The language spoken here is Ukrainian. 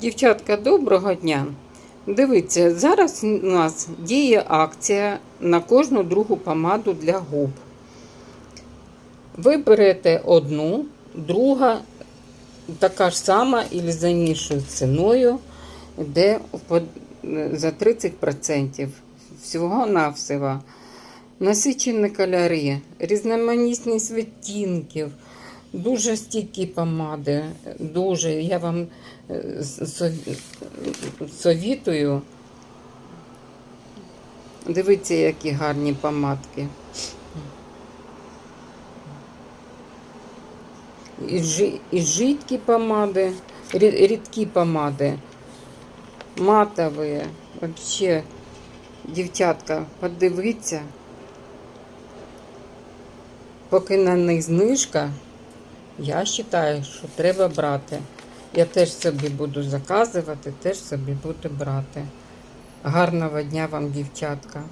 Дівчатка, доброго дня. Дивіться, зараз у нас діє акція на кожну другу помаду для губ. Ви берете одну, друга така ж сама і за нішою ціною, де за 30% всього-навсього. Насичені кольори, різноманітність відтінків, дуже стійкі помади. Дуже. Я вам е, совітую. Дивіться, які гарні помадки. І, жи, і жидкі помади, рідкі помади, матові. Вообще, дівчатка, подивіться. Поки на них знижка, я вважаю, що треба брати. Я теж собі буду заказувати, теж собі буду брати. Гарного дня вам, дівчатка.